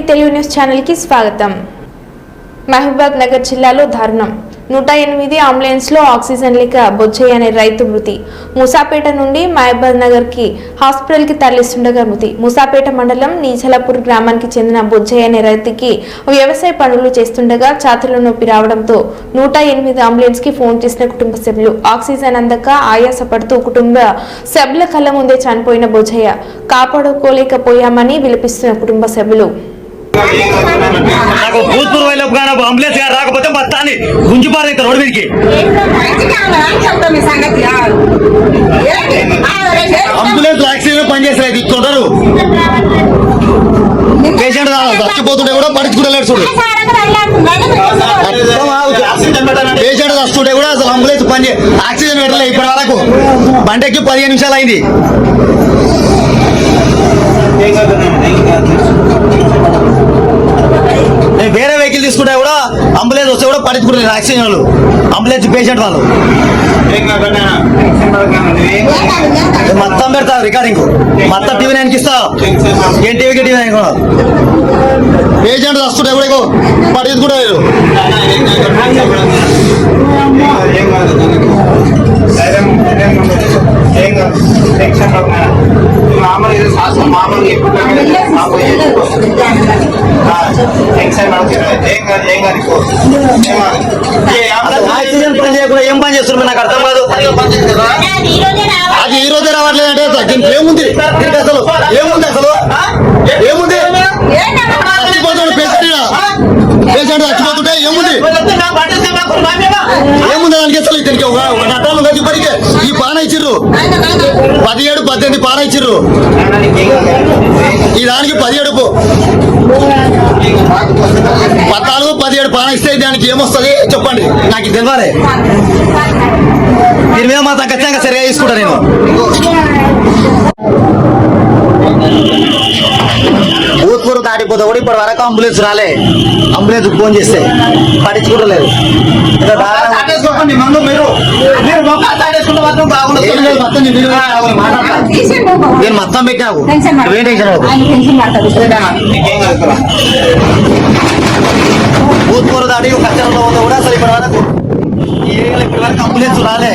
Telugu news ఛానల్కి స్వాగతం. మహబూబాద్ నగర్ జిల్లాలో దారుణం. నూట ఎనిమిది అంబులెన్స్లో ఆక్సిజన్ లేక బొజ్జయ్య అనే రైతు మృతి. మూసాపేట నుండి మహబూబాద్ నగర్కి హాస్పిటల్కి తరలిస్తుండగా మృతి. మూసాపేట మండలం నీచలాపూర్ గ్రామానికి చెందిన బొజ్జయ్య అనే రైతుకి వ్యవసాయ పనులు చేస్తుండగా ఛాతీలో నొప్పి రావడంతో నూట ఎనిమిది అంబులెన్స్కి ఫోన్ చేసిన కుటుంబ సభ్యులు ఆక్సిజన్ అందక ఆయాసపడుతూ కుటుంబ సభ్యుల కళ్ళ ముందే చనిపోయిన బొజ్జయ్య. కాపాడుకోలేకపోయామని విలపిస్తున్న కుటుంబ సభ్యులు నాకు భూత్పూర్వ వెళ్ళపు కానీ అంబులెన్స్ గారు రాకపోతే మొత్తాన్ని గుంజిపారు ఇంకా రోడ్డు మీదకి. అంబులెన్స్ యాక్సిడెంట్ పనిచేస్తారు ఇది తొందరు పేషెంట్ చచ్చిపోతుంటే కూడా పడుచుకుంటలేడు చూడు. పేషెంట్ వస్తుంటే కూడా అసలు అంబులెన్స్ పని ఆక్సిజన్ పెట్టలేదు ఇప్పటి వరకు. బండెక్కి పదిహేను నిమిషాలు అయింది. అంబులెన్స్ వస్తే వాళ్ళు అంబులెన్స్ పేషెంట్ వాళ్ళు. మొత్తం పెడతా రికార్డింగ్ మొత్తం టీవీ నైన్కి ఇస్తా. ఏం టీవీకి టీవీ నైన్ పేషెంట్ వస్తుంటే కూడా పడుచుకుంటలేదు ఆక్సిజన్ పని ఏం పని చేస్తున్నారు నాకు అర్థం కాదు అది ఈ రోజే రావట్లేదంటే దీనికి ఏముంది? దీనికి అసలు ఏముంది అసలు? ఏముంది? చచ్చిపోతాడు పేషెంట్ పేషెంట్ చచ్చిపోతుంటే ఏముంది? ఏముంది దానికి అసలు? దీనికి ఒక ఒక నటాలు ఇచ్చిర్రు పదిహేడు పద్దెనిమిది పాన ఇచ్చిర్రు ఈ దానికి పదిహేడు పద్నాలుగు పదిహేడు పాన ఇస్తే దానికి ఏమొస్తుంది? చెప్పండి. నాకు తెలియాలి దీని మీద మాత్రం ఖచ్చితంగా సరిగా తీసుకుంటా నేను. దాటిపోతే కూడా ఇప్పటి వరకు అంబులెన్స్ రాలే. అంబులెన్స్ ఫోన్ చేస్తే. పట్టించుకుంటలేదు. నేను మొత్తం పెట్టావు నువ్వేం టెన్షన్ అవ్వకు. భూత్పూర్ దాటి కష్టంలో ఉందో కూడా అసలు ఇప్పటి వరకు ఈ ఏరియాలో ఇప్పటి వరకు అంబులెన్స్ రాలే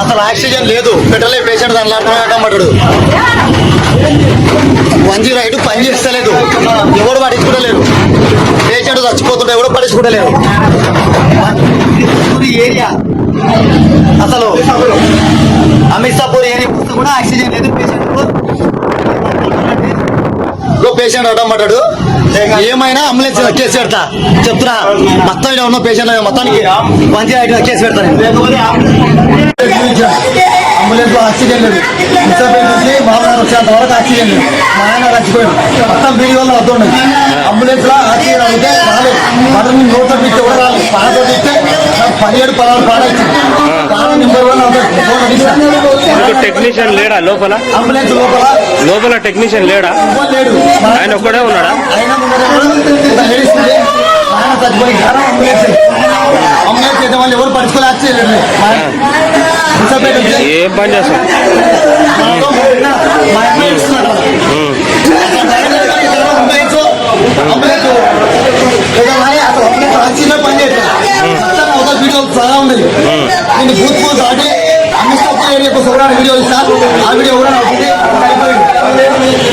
అసలు ఆక్సిజన్ లేదు. పెట్టలే పేషెంట్ దాని లాంటి వన్ జీరో ఎయిట్ పని చేస్తలేదు ఎవడు పట్టించుకోలేరు పేషెంట్ చచ్చిపోతుంటే ఎవడు పట్టించుకోలేరు ఇది ఏరియా. అసలు అమితాపూర్ ఏరియా మొత్తం కూడా ఆక్సిజన్ లేదు పేషెంట్ పేషెంట్ అడ్డమంటాడు ఏమైనా అంబులెన్స్ కేసు పెడతా. చెప్తున్నా. మొత్తం ఇక్కడ ఉన్న పేషెంట్ మొత్తానికి ఎయిట్ కేసు పెడతా అంబులెన్స్లో ఆక్సిజన్ లేదు. ముసాపేట నుంచి వచ్చేంత వరకు ఆక్సిజన్ లేదు. మా ఆయన మొత్తం వీడియోలో వద్దండి అంబులెన్స్లో ఆక్సిజన్ అడిగితే రాలేదు మటన్ నోట్ ఇస్తే కూడా రాలేదు. పాడతో ఇస్తే నాకు పదిహేడు పదహారు నెంబర్ వన్ టెక్నీషియన్ లేడా లోపల? అంబులెన్స్ లోపల లోపల టెక్నీషియన్ లేడా? ఆయన ఒక్కడే ఉన్నాడా? ఏం. పని చేస్తాం వీడియో చాలా ఉంది నేను బూత్ పోస్ట్ దాటి అన్ని స్టాప్ ఏరియా కోసం కూడా వీడియో ఇస్తా. ఆ వీడియో కూడా Hallelujah.